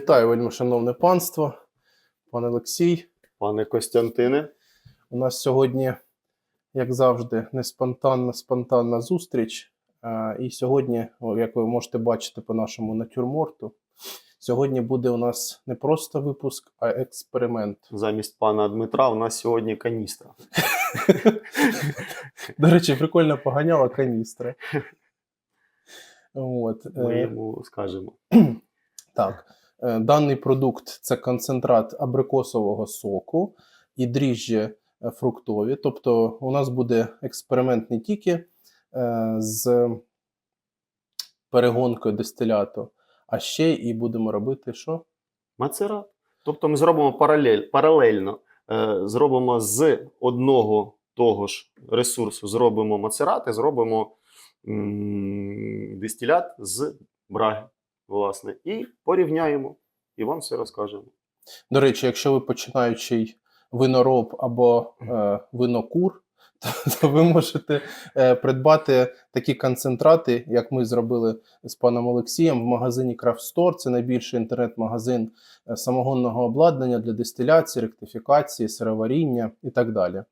Вітаю, вельми шановне панство, пан Олексій. Пане Костянтине, У нас сьогодні, як завжди, не спонтанна, спонтанна зустріч. І сьогодні, як ви можете бачити по нашому натюрморту, сьогодні буде у нас не просто випуск, а експеримент. замість пана Дмитра у нас сьогодні каністра. До речі, прикольно поганяла каністра. От, е, Ми йому скажемо. Так, даний продукт це концентрат абрикосового соку і дріжджі е, фруктові. Тобто, у нас буде експеримент не тільки е, з перегонкою дистиляту, а ще і будемо робити що? Мацерат. Тобто ми зробимо паралель, паралельно. Е, зробимо з одного того ж ресурсу, зробимо мацерат і зробимо дистилят з браги, власне. І порівняємо. І вам все розкажемо. До речі, якщо ви починаючий винороб або е, винокур, то, то ви можете е, придбати такі концентрати, як ми зробили з паном Олексієм в магазині Craft Store. Це найбільший інтернет-магазин е, самогонного обладнання для дистиляції, ректифікації, сироваріння і так далі.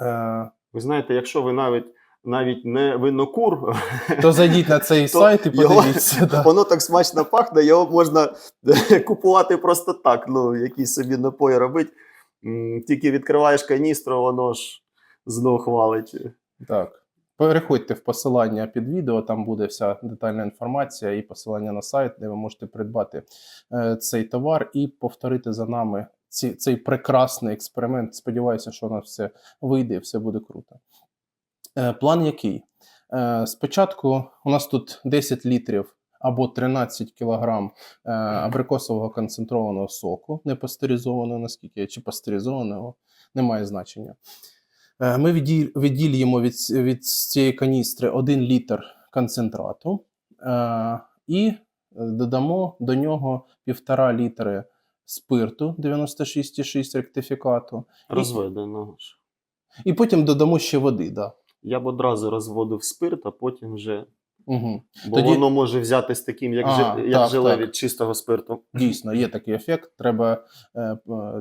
Е, Ви знаєте, якщо ви навіть навіть не винокур, то зайдіть на цей сайт і його- подивіться. да. Воно так смачно пахне, його можна купувати просто так. Ну, якісь собі напої робити. Тільки відкриваєш каністру, воно ж знов хвалить. Так. Переходьте в посилання під відео, там буде вся детальна інформація і посилання на сайт, де ви можете придбати е, цей товар і повторити за нами ці, цей прекрасний експеримент. Сподіваюся, що у нас все вийде і все буде круто. Е, план який? Е, спочатку у нас тут 10 літрів або 13 кілограм е, абрикосового концентрованого соку, не пастеризованого, наскільки, чи пастеризованого, немає значення. Ми відділ- відділюємо від, від цієї каністри 1 літр концентрату і додамо до нього 1,5 літри спирту 96,6 ректифікату, Розведеного і потім додамо ще води. Да. Я б одразу розводив спирт, а потім вже. Угу. Бо Тоді- воно може взятись таким, як, А, як так, желе так. від чистого спирту. Дійсно, є такий ефект. Треба е, е,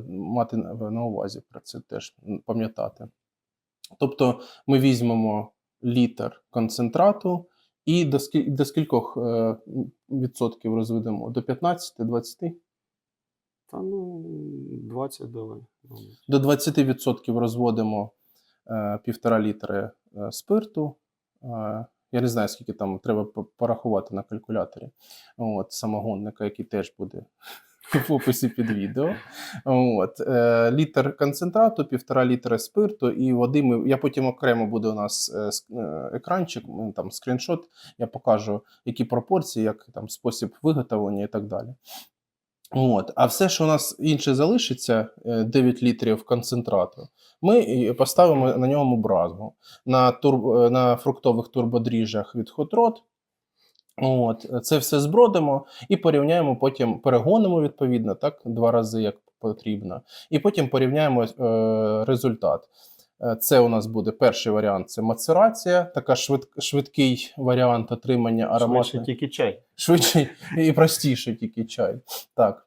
мати на увазі про це теж пам'ятати. Тобто ми візьмемо літр концентрату і до, скіль, до скількох е, відсотків розведемо? До 15-20? Та ну, 20 давай. До 20% розводимо е, півтора літри е, спирту. Е, я не знаю, скільки там треба порахувати на калькуляторі. От, самогонника, який теж буде в описі під відео. От, е, літр концентрату, півтора літра спирту і води. Ми, я потім окремо буде у нас е, е, екранчик, там скріншот. Я покажу, які пропорції, як там спосіб виготовлення і так далі. От. А все, що у нас інше залишиться, е, 9 літрів концентрату, ми поставимо на ньому бразгу на, тур, е, на фруктових турбодріжджах від Rod. От, це все збродимо і порівняємо потім, перегонимо відповідно, так, два рази як потрібно, і потім порівняємо е, результат. Е, Це у нас буде перший варіант це мацерація, така швид, швидкий варіант отримання Швидше тільки чай. швидший і простіший тільки чай. Так.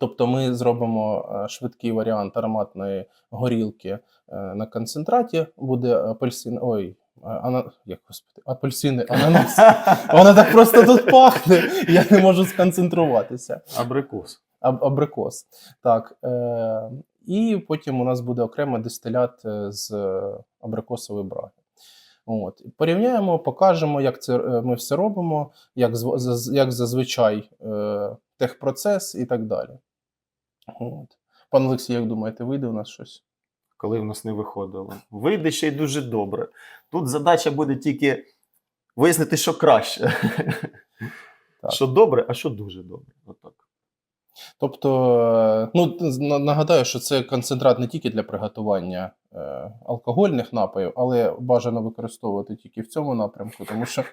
Тобто ми зробимо е, швидкий варіант ароматної горілки е, на концентраті, буде апельсин. Ой, е, ана... як господи, апельсини, ананас. Воно так просто тут пахне. Я не можу сконцентруватися. Абрикос. Аб- абрикос. Так. Е- і потім у нас буде окремо дистилят з абрикосової браги. От. Порівняємо, покажемо, як це ми все робимо, як, як зазвичай е, техпроцес і так далі. От. Пан Олексій, як думаєте, вийде у нас щось? коли в нас не виходило. Вийде ще й дуже добре. Тут задача буде тільки вияснити, що краще. Так. Що добре, а що дуже добре. Отак. Тобто, е, ну, нагадаю, що це концентрат не тільки для приготування е, алкогольних напоїв, але бажано використовувати тільки в цьому напрямку, тому що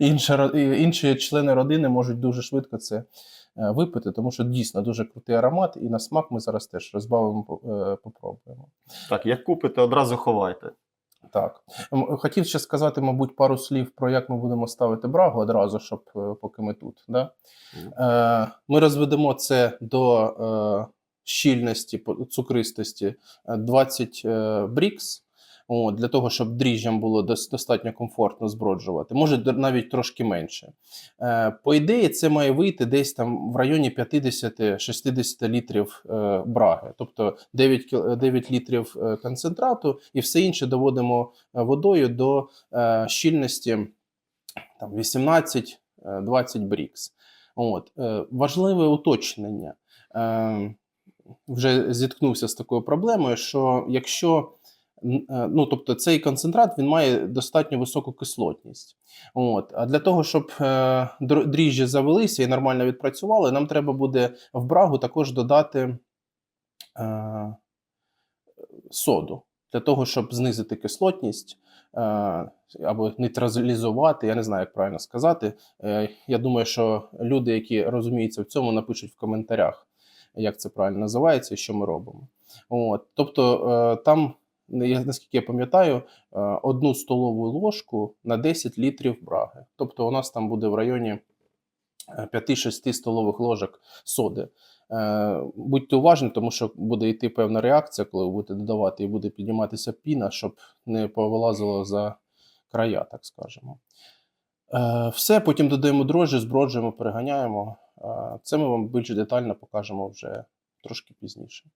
інші, інші члени родини можуть дуже швидко це е, випити, тому що дійсно дуже крутий аромат, і на смак ми зараз теж розбавимо, е, попробуємо. Так, як купите, одразу ховайте. Так. Хотів ще сказати, мабуть, пару слів про як ми будемо ставити брагу одразу, щоб е, поки ми тут. Да? Е, Ми розведемо це до щільності, цукристості е, 20 е, брікс. От, для того, щоб дріжджам було достатньо комфортно зброджувати, може навіть трошки менше. Е, по ідеї, це має вийти десь там в районі 50-60 літрів е, браги, тобто 9, 9 літрів е, концентрату, і все інше доводимо водою до щільності там, 18-20 брікс. От, важливе уточнення. Е, вже зіткнувся з такою проблемою, що якщо ну, тобто цей концентрат він має достатньо високу кислотність. От. А для того, щоб е, дріжджі завелися і нормально відпрацювали, нам треба буде в брагу також додати е, соду для того, щоб знизити кислотність е, або нейтралізувати, я не знаю, як правильно сказати. Е, я думаю, що люди, які розуміються в цьому, напишуть в коментарях, як це правильно називається і що ми робимо. От. Тобто е, там, наскільки я пам'ятаю, е, одну столову ложку на 10 літрів браги. Тобто у нас там буде в районі е, 5-6 столових ложок соди. Е, Будьте уважні, тому що буде йти певна реакція, коли ви будете додавати, і буде підніматися піна, щоб не повилазило за края, так скажемо. Е, Все, потім додаємо дрожжі, зброджуємо, переганяємо. Е, Це ми вам більш детально покажемо вже трошки пізніше.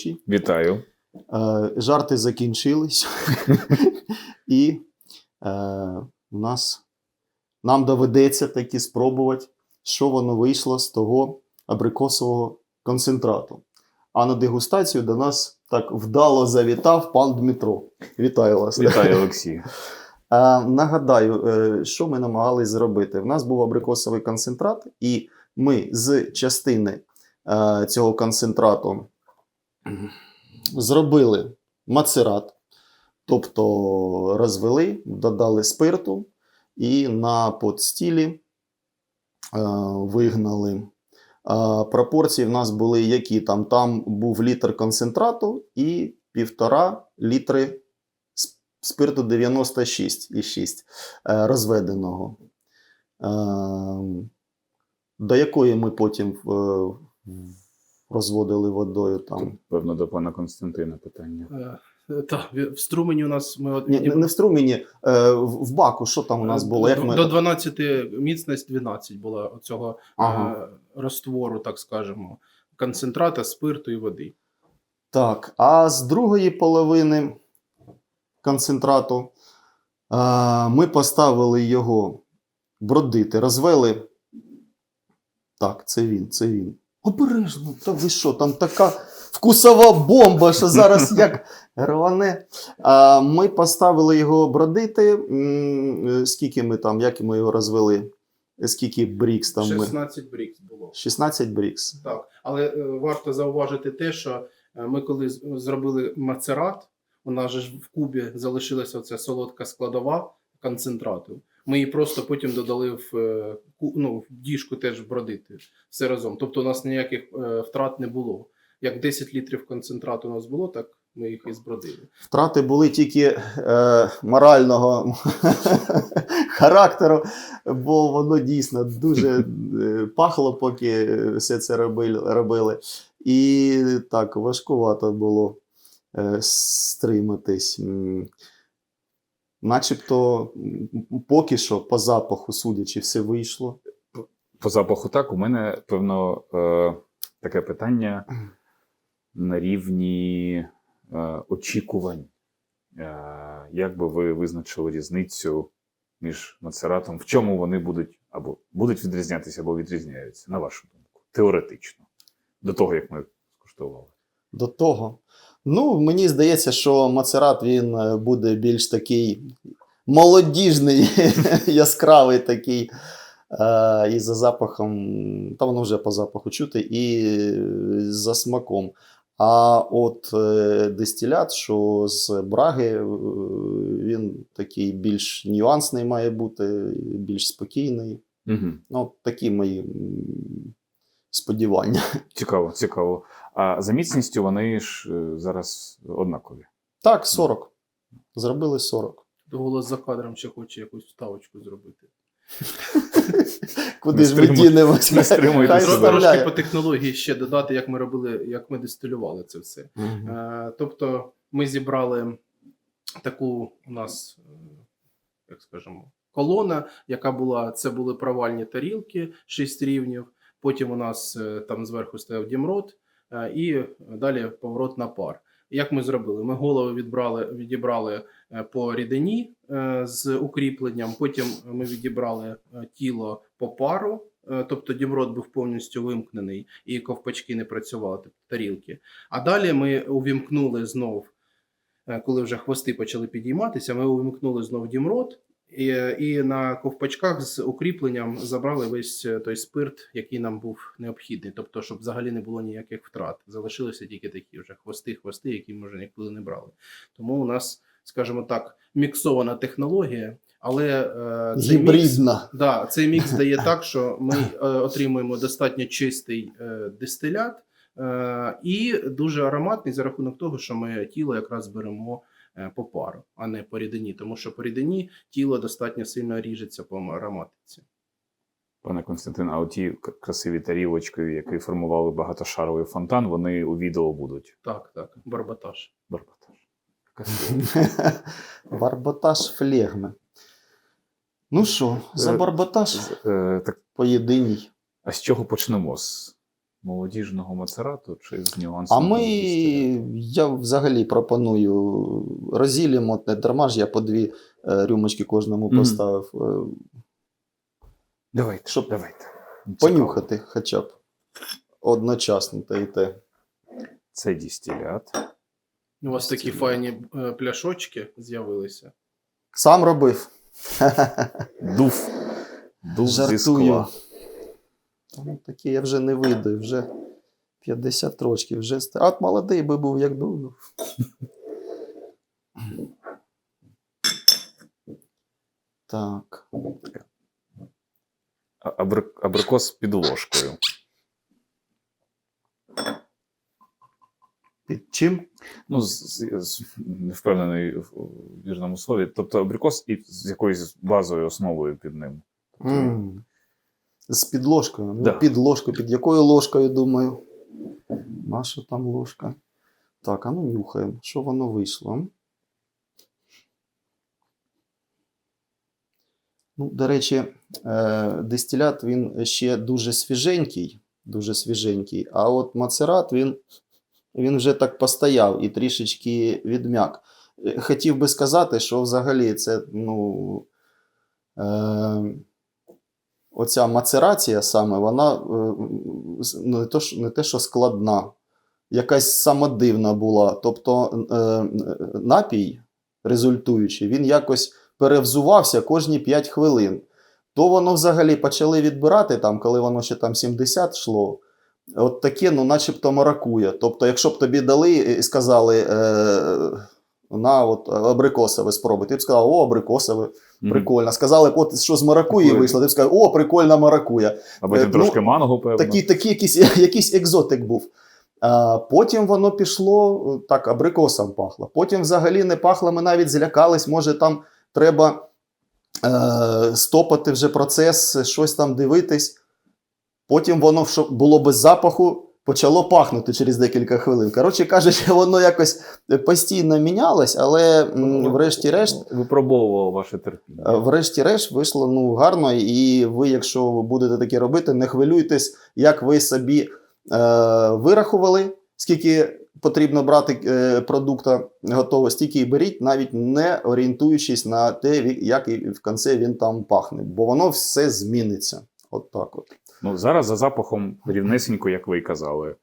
Шановні. Вітаю. Е, жарти закінчились, і е, у нас нам доведеться таки спробувати, що воно вийшло з того абрикосового концентрату. А на дегустацію до нас так вдало завітав пан Дмитро. Вітаю вас. Вітаю, Олексій. Е, нагадаю, що ми намагались зробити. В нас був абрикосовий концентрат, і ми з частини цього концентрату зробили мацерат, тобто розвели, додали спирту і на подстілі е, вигнали. Е, пропорції в нас були які там? Там був літр концентрату і півтора літри спирту 96,6 е, розведеного. Е, до якої ми потім е, розводили водою там. Тут, певно, до пана Константина питання. Е, Так, в струмені у нас ми от Ні, не, не в струмені, е, в баку, що там у нас було? Як до, ми... до 12 міцність 12 була цього Ага. розтвору, так скажемо, концентрата, спирту і води. Так, а з другої половини концентрату а, ми поставили його бродити, розвели. Так, це він, це він. Обережно, та ви що, там така вкусова бомба, що зараз як рване. А, ми поставили його бродити. Скільки ми там, як ми його розвели? Скільки брікс там ми? брікс було. 16 брікс. Так, але е, варто зауважити те, що е, ми коли зробили мацерат, у нас же ж в кубі залишилася оця солодка складова концентрату. Ми її просто потім додали в, е, ну, в діжку теж бродити все разом. Тобто у нас ніяких е, втрат не було. Як 10 літрів концентрату у нас було, так ми їх і збродили. Втрати були тільки е, морального характеру, бо воно дійсно дуже е, пахло, поки все це робили. І так, важкувато було е, стриматись. Начебто, поки що, по запаху, судячи, все вийшло. По запаху так, у мене, певно, е, таке питання на рівні е, очікувань. Е, як би ви визначили різницю між мацератом? В чому вони будуть або будуть відрізнятися, або відрізняються, на вашу думку, теоретично, до того, як ми скуштували? До того. Ну, мені здається, що Мацерат він е, буде більш такий молодіжний, яскравий такий. Е, і за запахом, та воно вже по запаху чути, і за смаком. А от е, дистилят, що з браги, він такий більш нюансний має бути, більш спокійний. Угу. Ну, такі мої сподівання. Цікаво, цікаво. А за міцністю вони ж е, зараз однакові. Так, 40. Зробили 40. Голос за кадром ще хоче якусь вставочку зробити. Куди ж ми стримуй- дінемось? не стримуйте Трошки по технології ще додати, як ми робили, як ми дистилювали це все. Е, Тобто ми зібрали таку у нас, е, як скажемо, колона, яка була, це були провальні тарілки, 6 рівнів. Потім у нас там зверху стояв дімрот, і далі поворот на пар. Як ми зробили? Ми голови відбрали, відібрали е, по рідині е, з укріпленням. Потім ми відібрали е, тіло по пару, е, тобто дімрот був повністю вимкнений і ковпачки не працювали, тобто тарілки. А далі ми увімкнули знов, е, коли вже хвости почали підійматися, ми увімкнули знов дімрот. І, і на ковпачках з укріпленням забрали весь е, той спирт, який нам був необхідний. Тобто, щоб взагалі не було ніяких втрат. Залишилися тільки такі вже хвости, хвости, які ми вже ніколи не брали. Тому у нас, скажімо так, міксована технологія, але е, цей мікс, Да, цей мікс дає так, що ми е, отримуємо достатньо чистий е, дистилят е, і дуже ароматний за рахунок того, що ми тіло якраз беремо по пару, а не по рідині. Тому що по рідині тіло достатньо сильно ріжеться по ароматиці. Пане Константин, а оті красиві тарілочки, які формували багатошаровий фонтан, вони у відео будуть. Так, так, барбатаж. Барбатаж. Красиво. Барботаж флегми. Ну що, за Е, барботаж З- е, поєдиній. а з чого почнемо? З молодіжного мацерату чи з нюансів? А ми, я взагалі пропоную розділимо, не дарма ж я по дві е, рюмочки кожному поставив. е, Давайте, щоб давайте. Понюхати хоча б одночасно те і те. Це дістілят. У вас такі файні е, пляшочки з'явилися. Сам робив. Дув. Дув зі Жартую. скла. Ну, такі я вже не видаю, вже 50 років, вже от молодий би був, як дув. Так. А- абри- Абрикос під ложкою. Під чим? Ну, з, з, не впевнений в вірному слові. Тобто абрикос і з якоюсь базовою основою під ним. Тобто, М. З підложкою. Ну, Да. Під ложкою. Під якою ложкою, думаю? Наша там ложка. Так, а ну нюхаємо. Що воно вийшло? Ну, до речі, е, дистилят він ще дуже свіженький, дуже свіженький, а от мацерат він, він вже так постояв і трішечки відм'як. Е, Хотів би сказати, що взагалі це, ну, е, оця мацерація саме, вона е, не, що- не те, що складна, якась самодивна була. Тобто е, е, напій, результуючий, він якось перевзувався кожні 5 хвилин. То воно взагалі почали відбирати, там, коли воно ще там 70 йшло. От таке, ну, начебто маракує. Тобто, якщо б тобі дали і сказали е, на от, абрикосове спробуй, ти б сказав, о, абрикосове. Прикольно. Сказали, от що з маракуї вийшло, ти б сказав, о, прикольна маракуя. А потім Е, ну, трошки манго, певно. Такий, такий якийсь, якийсь екзотик був. А, потім воно пішло так, абрикосом пахло. Потім взагалі не пахло, ми навіть злякались, може там треба е, стопати вже процес, щось там дивитись. Потім воно, було без запаху, почало пахнути через декілька хвилин. Коротше кажучи, воно якось постійно мінялось, але врешті-решт Випробовував ваше терпіння. Е, Врешті-решт вийшло ну, гарно, і ви, якщо будете таке робити, не хвилюйтесь, як ви собі е, вирахували, скільки потрібно брати е, продукта готового, стільки і беріть, навіть не орієнтуючись на те, як і в кінці він там пахне, бо воно все зміниться. От так от. Ну, зараз за запахом рівнесенько, як ви й казали,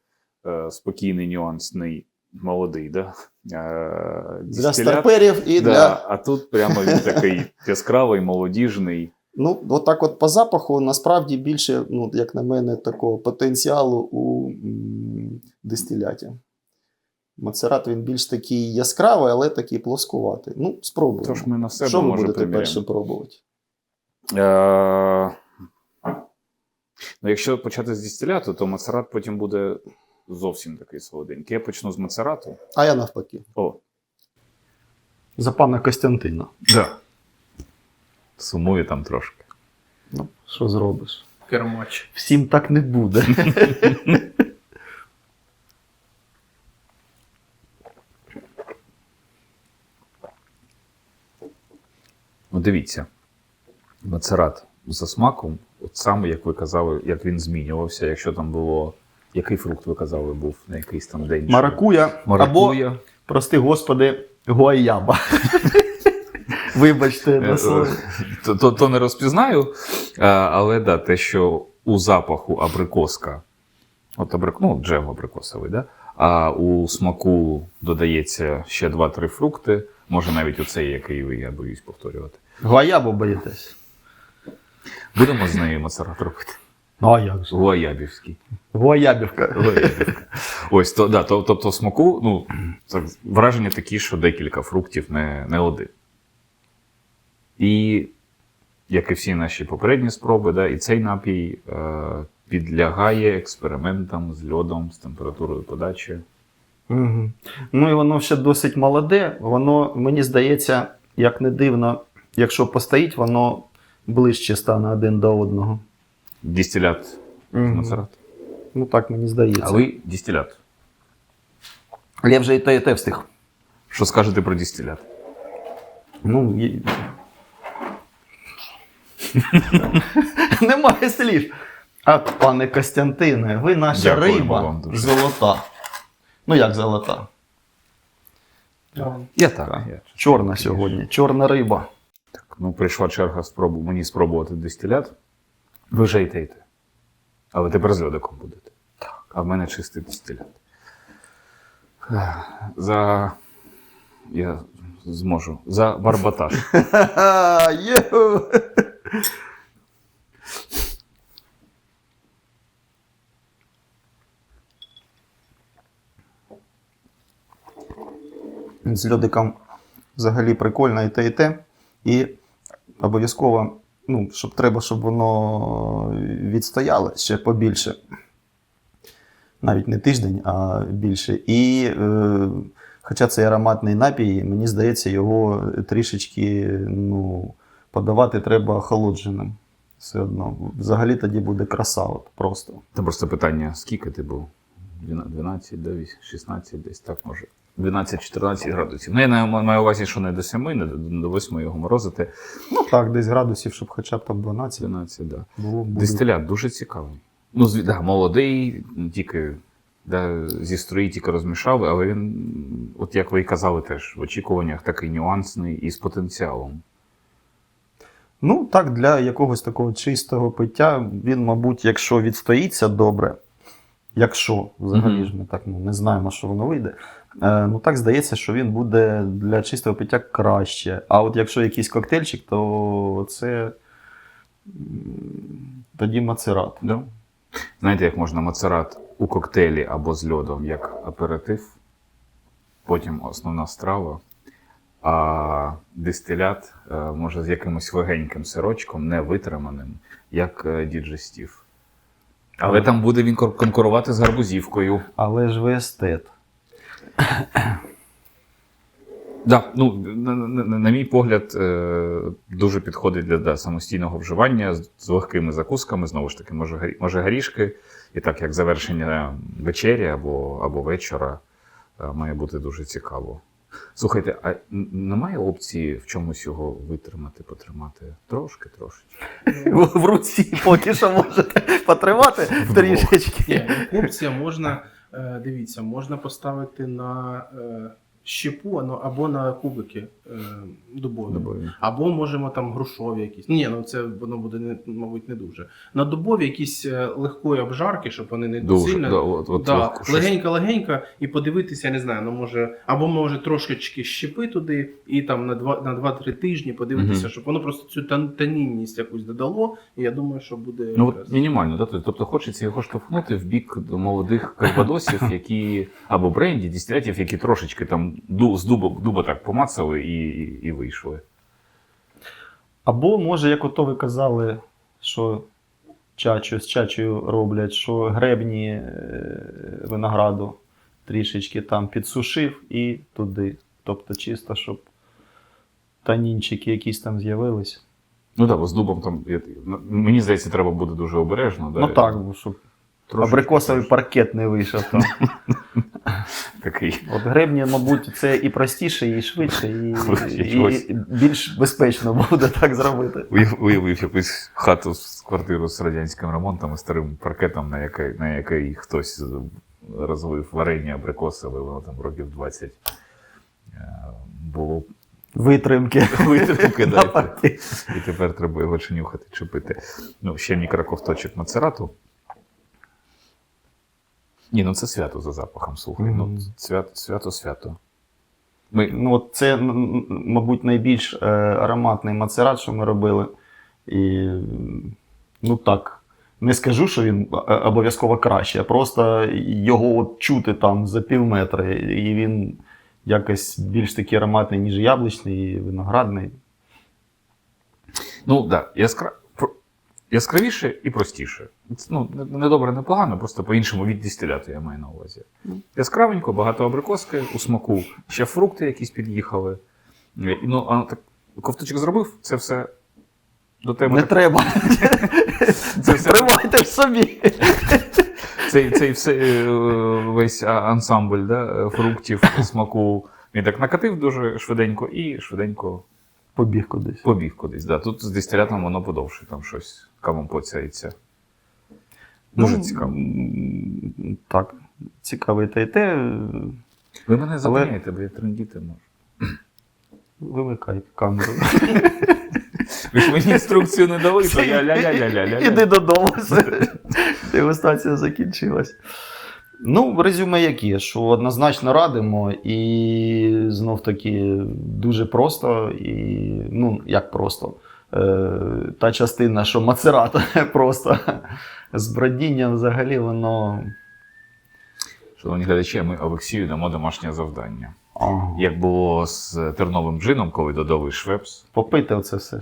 е, спокійний, нюансний, молодий, да? Е, Для старперів і да, для. А тут прямо він такий яскравий, молодіжний. Ну, от от по запаху насправді більше, ну, як на мене, такого потенціалу у дистиляті. Мацерат він більш такий яскравий, але такий плоскуватий. Ну, спробуємо. Тож ми на себе Що ви будете перше пробувати? Е, ну, якщо почати з дистиляту, то мацерат потім буде зовсім такий солоденький. Я почну з мацерату. А я навпаки. О, За пана Костянтина. да. Сумую там трошки. Ну, що зробиш? Кермач. Всім так не буде. Ну, дивіться, мацерат за смаком, от саме, як ви казали, як він змінювався, якщо там було. Який фрукт ви казали, був на якийсь там день? Маракуя, або, прости господи, гуаяба. Вибачте, Е, на слово. То, то, то не розпізнаю, але да, те, що у запаху абрикоска, от абрик, ну, джем абрикосовий, да? а у смаку додається ще 2-3 фрукти, може навіть оцей, який ви, я боюсь повторювати. Гуаябу боїтесь. Будемо з нею мацерат робити. Ну, а як же? Гуаябівський. Гуаябівка. Гуаябівка. Ось, то, да, то, тобто смаку, ну, так, враження такі, що декілька фруктів, не, не один. І, як і всі наші попередні спроби, да, і цей напій е, підлягає експериментам з льодом, з температурою подачі. Угу. Ну і воно ще досить молоде. Воно, мені здається, як не дивно, якщо постоїть, воно ближче стане один до одного. Дистилят мацерат. Ну так мені здається. А ви дистилят. Я вже і те, і те встиг. Що скажете про дистилят? Ну, і... Немає слів. А, пане Костянтине, ви наша Дякуємо риба вам дуже. золота. Ну як золота? Я так. Я, Чорна сьогодні, чорна риба. Ну прийшла черга спробу, мені спробувати дистилят. Ви вже й те, й те. Але тепер з льодиком будете. Так. А в мене чистий дистилят. За. Я зможу. За барбатаж. З льодиком взагалі прикольно і те, і те. І обов'язково, ну, щоб треба, щоб воно відстояло ще побільше. Навіть не тиждень, а більше. І е, Хоча це ароматний напій, мені здається, його трішечки ну, подавати треба охолодженим. Все одно. Взагалі тоді буде краса, от просто. Там просто питання: скільки ти був? 12, да, вісь- 16, десь так може. 12-14 градусів. Ну, я на- маю увазі, що не до 7, не до- до 8 його морозити. Ну так, десь градусів, щоб хоча б там 12 12, да. було. буде. Дистилят дуже цікавий. Ну, зві- да, молодий, тільки да, зі строї тільки розмішав, але він, от як ви і казали, теж в очікуваннях такий нюансний і з потенціалом. Ну, так, для якогось такого чистого пиття, він, мабуть, якщо відстоїться добре, якщо взагалі ж ми так ну, не знаємо, що воно вийде. Е, ну так здається, що він буде для чистого пиття краще. А от якщо якийсь коктейльчик, то це м, тоді мацерат. Да? Знаєте, як можна мацерат у коктейлі або з льодом як аперитив, потім основна страва, а дистилят е, може з якимось легеньким сирочком, не витриманим, як е, діджестів. Але там буде він конкурувати з гарбузівкою. Але ж ви естет. Да, ну, на, на, на, на мій погляд, е, дуже підходить для да, самостійного вживання з, з легкими закусками. Знову ж таки, може, може горішки, і так як завершення вечері або, або вечора е, має бути дуже цікаво. Слухайте, а немає опції в чомусь його витримати, потримати? Трошки, трошечки. В руці поки що можете потримати трішечки. Ні, ну, опція можна, е, дивіться, можна поставити на е, щепу ну, або на кубики е, дубові. Добавлю. Або можемо там грушові якісь. Ні, ну це воно буде не, мабуть, не дуже. На дубові якісь е, легкої обжарки, щоб вони не Дуже, сильно. да, от, от, да, легенько-легенько і подивитися, я не знаю, ну може, або може трошечки щепи туди, і там на 2 на 2-3 тижні подивитися, Мгм. щоб воно просто цю тан- танінність якусь додало, і я думаю, що буде. Ну, от мінімально, да? тобто хочеться його штовхнути в бік до молодих карбадосів, які або бренді, дистилятів, які трошечки там з дуба, дуба так помацали і, і, і вийшли. Або, може, як ото ви казали, що чачу, з чачею роблять, що гребні е, винограду трішечки там підсушив і туди. Тобто чисто, щоб танінчики якісь там з'явились. Ну так, бо з дубом там мені здається, треба буде дуже обережно. Да? Ну так, бо щоб абрикосовий паркет не вийшов там. такий. От гребні, мабуть, це і простіше, і швидше, і, і більш безпечно буде так зробити. Уяв- Уявив якусь хату з квартиру з радянським ремонтом і старим паркетом, на який, на який хтось розлив варення абрикосове, воно там років 20 е, було Витримки. витримки. да. І тепер треба його чи нюхати, чи пити. Ну, ще мікроковточок мацерату. Ні, ну це свято за запахом, слухай. Ну, Мгм. свято, свято, свято. Ми, Ну, це, мабуть, найбільш е, ароматний мацерат, що ми робили. І ну так, не скажу, що він обов'язково краще, а просто його от чути там за пів метра, і він якось більш такий ароматний, ніж яблучний і виноградний. ну, да, яскра... яскравіше і простіше. Ну, не- добре, не погано, просто по-іншому від дистиляту я маю на увазі. Яскравенько, багато абрикоски у смаку, ще фрукти якісь під'їхали. Ну, а так, ковточок зробив, це все до тебе. Не так- треба. Це все Тримайте в собі. цей, цей все, е, весь ансамбль да, фруктів, смаку. Він так накатив дуже швиденько і швиденько Побіг кудись. побіг кудись. Да. Тут з дистилятом воно подовше, там щось камом поцяється. Дуже Ну, цікаво. Так, цікаво і те, і те. Ви мене запиняєте, бо я трендіти можу. Вимикай камеру. Ви ж мені інструкцію не дали, то я ля-ля-ля-ля-ля. Іди додому. Дегустація закінчилась. Ну, резюме яке, що однозначно радимо, і знов таки дуже просто, і ну, як просто. Е, та частина, що мацерат просто з бродінням взагалі воно. Шановні глядачі, ми Олексію дамо домашнє завдання. Ага. Як було з терновим джином, коли додали швепс, Попити оце все.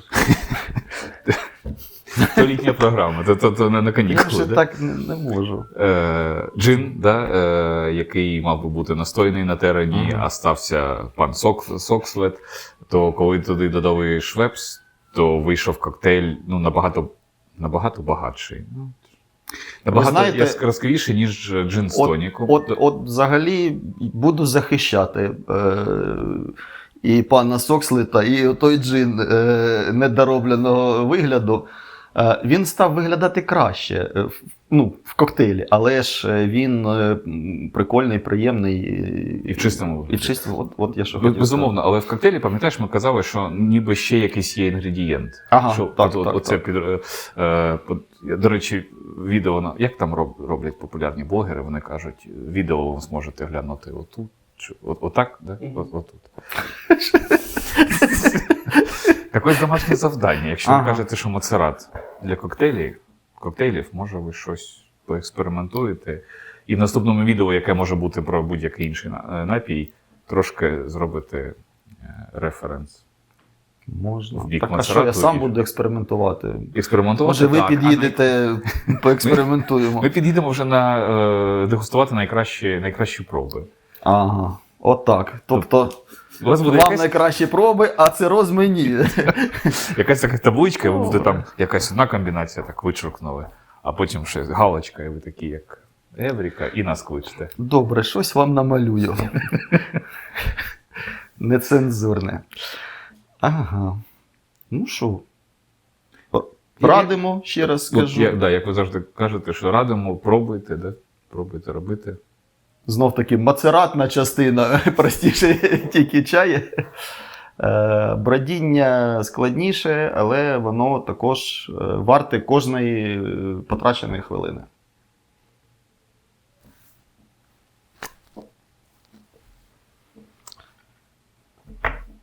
то літня програма, то, то, то не на Я вже да? так не, не можу. Е, джин, да, е, який мав би бути настойний на терені, Мгм. а стався пан Сок, Сокслет, то коли туди додали швепс, то вийшов коктейль ну, набагато набагато багатший. Ну, Набагато знаєте, яскравіше, ніж джин з От, тоніком. от, от взагалі буду захищати е, і пана Сокслита, і той джин е, недоробленого вигляду. Е, він став виглядати краще е, в- ну, в коктейлі, але ж е, він прикольний, приємний. І в чистому І в чистому, от, от я що хотів Безумовно, але в коктейлі, пам'ятаєш, ми казали, що ніби ще якийсь є інгредієнт. Ага, що, так, от, так, оце так. Під, е, под- до речі, відео на як там роб, роблять популярні блогери, вони кажуть, відео ви зможете глянути отут. Отак, да? Отут. Так ось домашнє завдання. Якщо Ага. ви кажете, що мацерат для коктейлів, коктейлів, може ви щось поекспериментуєте. І в наступному відео, яке може бути про будь-який інший е, напій, трошки зробити е, референс. Можна. в бік Так, а що я сам і- буду експериментувати? Експериментувати. Може, ви так, а ми- під'їдете, поекспериментуємо. Ми підійдемо вже на е, дегустувати найкращі, найкращі проби. Ага, отак. Тобто, У вас буде вам якась, найкращі проби, а це роз мені. якась така табличка, і ви буде там якась одна комбінація, так вичеркнули, а потім ще галочка, і ви такі, як Евріка, і нас кличете. Добре, щось вам намалюю. Нецензурне. Ага. Ну що? Радимо, ще раз скажу. я, да, як ви завжди кажете, що радимо, пробуйте, да? пробуйте робити. Знов таки мацератна частина, простіше тільки чай. Е, Бродіння складніше, але воно також е, варте кожної е, потраченої хвилини.